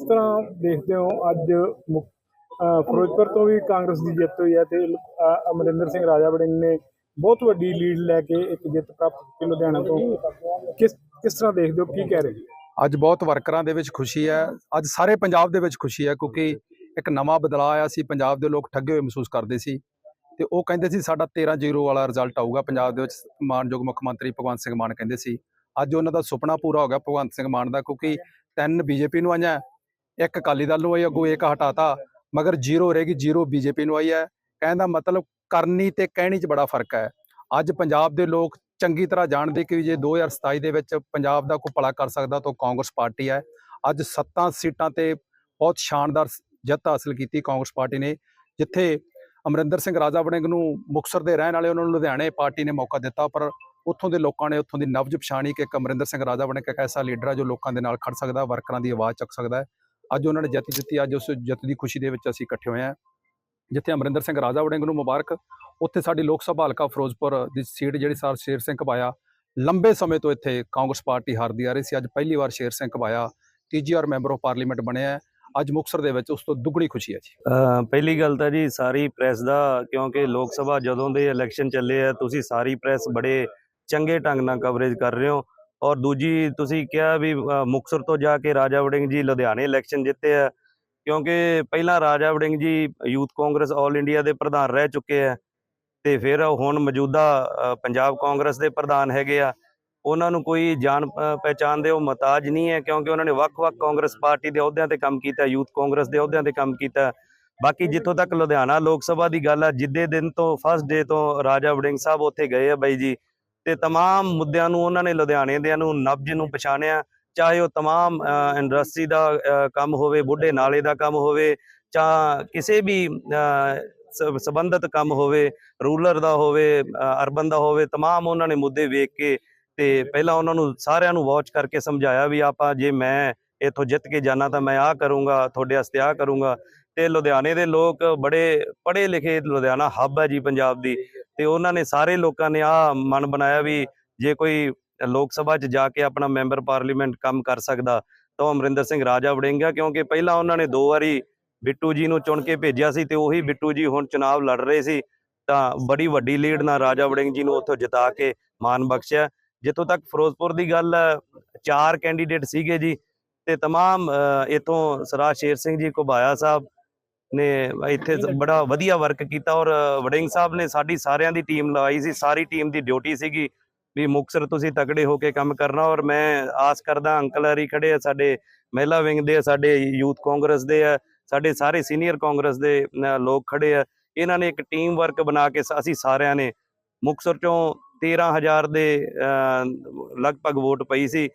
ਕਿਸ ਤਰ੍ਹਾਂ ਦੇਖਦੇ ਹੋ ਅੱਜ ਮੁ- ਫਿਰੋਜ਼ਪੁਰ ਤੋਂ ਵੀ ਕਾਂਗਰਸ ਦੀ ਜਿੱਤ ਹੋਈ ਹੈ ਤੇ ਅਮਰਿੰਦਰ ਸਿੰਘ ਰਾਜਾ ਵੜਿੰਗ ਨੇ ਬਹੁਤ ਵੱਡੀ ਲੀਡ ਲੈ ਕੇ ਇੱਕ ਜਿੱਤ ਪ੍ਰਾਪਤ ਕੀਤੀ ਲੁਧਿਆਣਾ ਤੋਂ। ਕਿਸ ਕਿਸ ਤਰ੍ਹਾਂ ਦੇਖਦੇ ਹੋ, ਕੀ ਕਹਿ ਰਹੇ ਜੀ ਅੱਜ ਬਹੁਤ ਵਰਕਰਾਂ ਦੇ ਵਿੱਚ ਖੁਸ਼ੀ ਹੈ। ਅੱਜ ਸਾਰੇ ਪੰਜਾਬ ਦੇ ਵਿੱਚ ਖੁਸ਼ੀ ਹੈ ਕਿਉਂਕਿ ਇੱਕ ਨਵਾਂ ਬਦਲਾਅ ਆਇਆ ਸੀ, ਪੰਜਾਬ ਦੇ ਲੋਕ ਠੱਗੇ ਹੋਏ ਮਹਿਸੂਸ ਕਰਦੇ ਸੀ ਤੇ ਉਹ ਕਹਿੰਦੇ ਸੀ ਸਾਡਾ 13-0 ਵਾਲਾ ਰਿਜ਼ਲਟ ਆਊਗਾ। ਪੰਜਾਬ ਦੇ ਵਿੱਚ ਮਾਨਯੋਗ ਮੁੱਖ ਮੰਤਰੀ ਭਗਵੰਤ ਸਿੰਘ ਮਾਨ ਕਹਿੰਦੇ ਸੀ, ਅੱਜ ਉਹਨਾਂ ਦਾ ਸੁਪਨਾ ਪੂਰਾ ਹੋ ਗਿਆ ਭਗਵੰਤ ਸਿੰਘ ਮਾਨ ਦਾ ਕਿਉਂਕਿ ਤਿੰਨ ਬੀਜੇਪੀ ਨੂੰ ਆਈਆਂ। ਇੱਕ ਅਕਾਲੀ ਦਲ ਨੂੰ ਆਈ, ਅੱਗੋਂ ਇੱਕ ਹਟਾਤਾ, ਮਗਰ ਜ਼ੀਰੋ ਰਹੇਗੀ ਜ਼ੀਰੋ ਬੀਜੇਪੀ ਨੂੰ ਆਈ ਹੈ। ਕਹਿਣ ਦਾ ਮਤਲਬ ਕਰਨੀ ਤੇ ਕਹਿਣੀ 'ਚ ਬੜਾ ਫ਼ਰਕ ਹੈ। ਅੱਜ ਪੰਜਾਬ ਦੇ ਲੋਕ ਚੰਗੀ ਤਰ੍ਹਾਂ ਜਾਣਦੇ ਕਿ ਜੇ 2027 ਦੇ ਵਿੱਚ ਪੰਜਾਬ ਦਾ ਕੋਈ ਭਲਾ ਕਰ ਸਕਦਾ ਤਾਂ ਉਹ ਕਾਂਗਰਸ ਪਾਰਟੀ ਹੈ। ਅੱਜ ਸੱਤਾਂ ਸੀਟਾਂ ਤੇ ਬਹੁਤ ਸ਼ਾਨਦਾਰ ਜਿੱਤ ਹਾਸਲ ਕੀਤੀ ਕਾਂਗਰਸ ਪਾਰਟੀ ਨੇ, ਜਿੱਥੇ ਅਮਰਿੰਦਰ ਸਿੰਘ ਰਾਜਾ ਵੜਿੰਗ ਨੂੰ ਮੁਕਤਸਰ ਦੇ ਰਹਿਣ ਵਾਲੇ ਉਹਨਾਂ ਨੂੰ ਲੁਧਿਆਣੇ ਪਾਰਟੀ ਨੇ ਮੌਕਾ ਦਿੱਤਾ, ਪਰ ਉੱਥੋਂ ਦੇ ਲੋਕਾਂ ਨੇ ਉੱਥੋਂ ਦੀ ਨਬਜ ਪਛਾਣੀ ਕਿ ਇੱਕ ਅਮਰਿੰਦਰ ਸਿੰਘ ਰਾਜਾ ਵੜਿੰਗ ਇੱਕ ਐਸਾ ਲੀਡਰ ਹੈ ਜੋ ਲੋਕਾਂ ਦੇ ਨਾਲ ਖੜ ਸਕਦਾ, ਵਰਕਰਾਂ ਦੀ ਆਵਾਜ਼ ਚੱਕ ਸਕਦਾ ਅੱਜ ਉਹਨਾਂ ਨੇ ਜਿੱਤ ਦਿੱਤੀ ਅੱਜ ਉਸ ਜਿੱਤ ਦੀ ਖੁਸ਼ੀ ਦੇ ਵਿੱਚ ਅਸੀਂ ਇਕੱਠੇ ਹੋਏ ਹਾਂ। ਜਿੱਥੇ ਅਮਰਿੰਦਰ ਸਿੰਘ ਰਾਜਾ ਵੜਿੰਗ ਨੂੰ ਮੁਬਾਰਕ। ਉੱਥੇ ਸਾਡੀ ਲੋਕ ਸਭਾ ਹਲਕਾ ਫਿਰੋਜ਼ਪੁਰ ਦੀ ਸੀਟ ਜਿਹੜੀ ਸਰ ਸ਼ੇਰ ਸਿੰਘ ਘਬਾਇਆ ਲੰਬੇ ਸਮੇਂ ਤੋਂ ਇੱਥੇ ਕਾਂਗਰਸ ਪਾਰਟੀ ਹਾਰਦੀ ਆ ਰਹੀ ਸੀ। ਅੱਜ ਪਹਿਲੀ ਵਾਰ ਸ਼ੇਰ ਸਿੰਘ ਘਬਾਇਆ ਤੀਜੀ ਵਾਰ ਮੈਂਬਰ ਆਫ ਪਾਰਲੀਮੈਂਟ ਬਣਿਆ ਅੱਜ ਮੁਕਤਸਰ ਦੇ ਵਿੱਚ ਉਸ ਤੋਂ ਦੁੱਗਣੀ ਖੁਸ਼ੀ ਹੈ ਜੀ। ਪਹਿਲੀ ਗੱਲ ਤਾਂ ਜੀ ਸਾਰੀ ਪ੍ਰੈਸ ਦਾ, ਕਿਉਂਕਿ ਲੋਕ ਸਭਾ ਜਦੋਂ ਦੇ ਇਲੈਕਸ਼ਨ ਚੱਲੇ ਆ, ਤੁਸੀਂ ਸਾਰੀ ਪ੍ਰੈਸ ਬੜੇ ਚੰਗੇ ਢੰਗ ਨਾਲ ਕਵਰੇਜ ਕਰ ਰਹੇ ਹੋ। ਔਰ ਦੂਜੀ ਤੁਸੀਂ ਕਿਹਾ ਵੀ ਅ, ਮੁਕਤਸਰ ਤੋਂ ਜਾ ਕੇ ਰਾਜਾ ਵੜਿੰਗ ਜੀ ਲੁਧਿਆਣੇ ਇਲੈਕਸ਼ਨ ਜਿੱਤੇ ਆ। ਕਿਉਂਕਿ ਪਹਿਲਾਂ ਰਾਜਾ ਵੜਿੰਗ ਜੀ ਯੂਥ ਕਾਂਗਰਸ ਆਲ ਇੰਡੀਆ ਦੇ ਪ੍ਰਧਾਨ ਰਹਿ ਚੁੱਕੇ ਆ ਤੇ ਫਿਰ ਹੁਣ ਮੌਜੂਦਾ ਪੰਜਾਬ ਕਾਂਗਰਸ ਦੇ ਪ੍ਰਧਾਨ ਹੈਗੇ ਆ। ਉਹਨਾਂ ਨੂੰ ਕੋਈ ਜਾਣ ਅ, ਪਹਿਚਾਣ ਦੇ ਉਹ ਮਤਾਜ ਨਹੀਂ ਹੈ ਕਿਉਂਕਿ ਉਹਨਾਂ ਨੇ ਵੱਖ-ਵੱਖ ਕਾਂਗਰਸ ਪਾਰਟੀ ਦੇ ਅਹੁਦਿਆਂ ਤੇ ਕੰਮ ਕੀਤਾ ਯੂਥ ਕਾਂਗਰਸ ਦੇ ਅਹੁਦਿਆਂ ਤੇ ਕੰਮ ਕੀਤਾ। ਬਾਕੀ ਜਿੱਥੋਂ ਤੱਕ ਲੁਧਿਆਣਾ ਲੋਕ ਸਭਾ ਦੀ ਗੱਲ ਆ ਜਿੱਦੇ ਦਿਨ ਤੋਂ ਫਸਟ ਡੇ ਤੋਂ ਰਾਜਾ ਵੜਿੰਗ ਸਾਹਿਬ ਉੱਥੇ ਗਏ ਆ ਬਾਈ ਜੀ। ਤੇ तमाम ਮੁੱਦਿਆਂ ਨੂੰ ਉਹਨਾਂ ਨੇ ਲੁਧਿਆਣੇ ਦਿਆਂ ਨੂੰ ਨਬਜ ਨੂੰ ਪਛਾਣਿਆ ਚਾਹੇ ਉਹ तमाम ਇੰਡਸਟਰੀ ਦਾ ਅ, ਕੰਮ ਹੋਵੇ ਬੁੱਢੇ ਨਾਲੇ ਦਾ ਕੰਮ ਹੋਵੇ ਜਾਂ ਕਿਸੇ ਵੀ ਅ, ਸ- ਸੰਬੰਧਿਤ ਕੰਮ ਹੋਵੇ ਰੂਰਲ ਦਾ ਹੋਵੇ ਅਰਬਨ ਦਾ ਹੋਵੇ तमाम ਉਹਨਾਂ ਨੇ ਮੁੱਦੇ ਵੇਖ ਕੇ ਤੇ ਪਹਿਲਾਂ ਉਹਨਾਂ ਨੂੰ ਸਾਰਿਆਂ ਨੂੰ ਵਾਚ ਕਰਕੇ ਸਮਝਾਇਆ ਵੀ ਆਪਾਂ ਜੇ ਮੈਂ ਇੱਥੋਂ ਜਿੱਤ ਕੇ ਜਾਣਾ ਤਾਂ ਮੈਂ ਆਹ ਕਰੂੰਗਾ ਤੁਹਾਡੇ ਵਾਸਤੇ ਆਹ ਕਰੂੰਗਾ ਤੇ ਲੁਧਿਆਣੇ ਦੇ ਲੋਕ ਬੜੇ ਪੜ੍ਹੇ ਲਿਖੇ ਲੁਧਿਆਣਾ ਹੱਬ ਹੈ ਜੀ ਪੰਜਾਬ ਦੀ ਤੇ ਉਹਨਾਂ ਨੇ ਸਾਰੇ ਲੋਕਾਂ ਨੇ ਆਹ ਮਨ ਬਣਾਇਆ ਵੀ ਜੇ ਕੋਈ ਲੋਕ ਸਭਾ 'ਚ ਜਾ ਕੇ ਆਪਣਾ ਮੈਂਬਰ ਪਾਰਲੀਮੈਂਟ ਕੰਮ ਕਰ ਸਕਦਾ ਤਾਂ ਉਹ ਅਮਰਿੰਦਰ ਸਿੰਘ ਰਾਜਾ ਵੜਿੰਗਾ ਕਿਉਂਕਿ ਪਹਿਲਾਂ ਉਹਨਾਂ ਨੇ ਦੋ ਵਾਰੀ ਬਿੱਟੂ ਜੀ ਨੂੰ ਚੁਣ ਕੇ ਭੇਜਿਆ ਸੀ ਤੇ ਉਹੀ ਬਿੱਟੂ ਜੀ ਹੁਣ ਚੁਣਾਵ ਲੜ ਰਹੇ ਸੀ ਤਾਂ ਬੜੀ ਵੱਡੀ ਲੀਡ ਨਾਲ ਰਾਜਾ ਵੜਿੰਗ ਜੀ ਨੂੰ ਉੱਥੋਂ ਜਿਤਾ ਕੇ ਮਾਨ ਬਖਸ਼ਿਆ ਜਿੱਥੋਂ ਤੱਕ ਫਿਰੋਜ਼ਪੁਰ ਦੀ ਗੱਲ ਹੈ, ਚਾਰ ਕੈਂਡੀਡੇਟ ਸੀਗੇ ਜੀ ਤੇ तमाम ਇਥੋਂ ਸਰਾ ਸ਼ੇਰ ਸਿੰਘ ਜੀ ਘੁਬਾਇਆ ਸਾਹਿਬ ਨੇ ਇੱਥੇ ਬੜਾ ਵਧੀਆ ਵਰਕ ਕੀਤਾ ਔਰ ਵੜਿੰਗ ਸਾਹਿਬ ਨੇ ਸਾਡੀ ਸਾਰਿਆਂ ਦੀ ਟੀਮ ਲਗਾਈ ਸੀ ਸਾਰੀ ਟੀਮ ਦੀ ਡਿਊਟੀ ਸੀਗੀ ਵੀ ਮੁਕਸਰ ਤੁਸੀਂ ਤਕੜੇ ਹੋ ਕੇ ਕੰਮ ਕਰਨਾ ਔਰ ਮੈਂ ਆਸ ਕਰਦਾ ਅੰਕਲ ਹਰੀ ਖੜੇ ਆ ਸਾਡੇ ਮਹਿਲਾ ਵਿੰਗ ਦੇ ਸਾਡੇ ਯੂਥ ਕਾਂਗਰਸ ਦੇ ਆ ਸਾਡੇ ਸਾਰੇ ਸੀਨੀਅਰ ਕਾਂਗਰਸ ਦੇ ਲੋਕ ਖੜੇ ਆ। ਇਹਨਾਂ ਨੇ ਇੱਕ ਟੀਮ ਵਰਕ ਬਣਾ ਕੇ ਅਸੀਂ ਸਾਰਿਆਂ ਨੇ ਮੁਕਸਰ ਚੋਂ 13000 ਦੇ ਲਗਭਗ ਵੋਟ ਪਈ ਸੀ।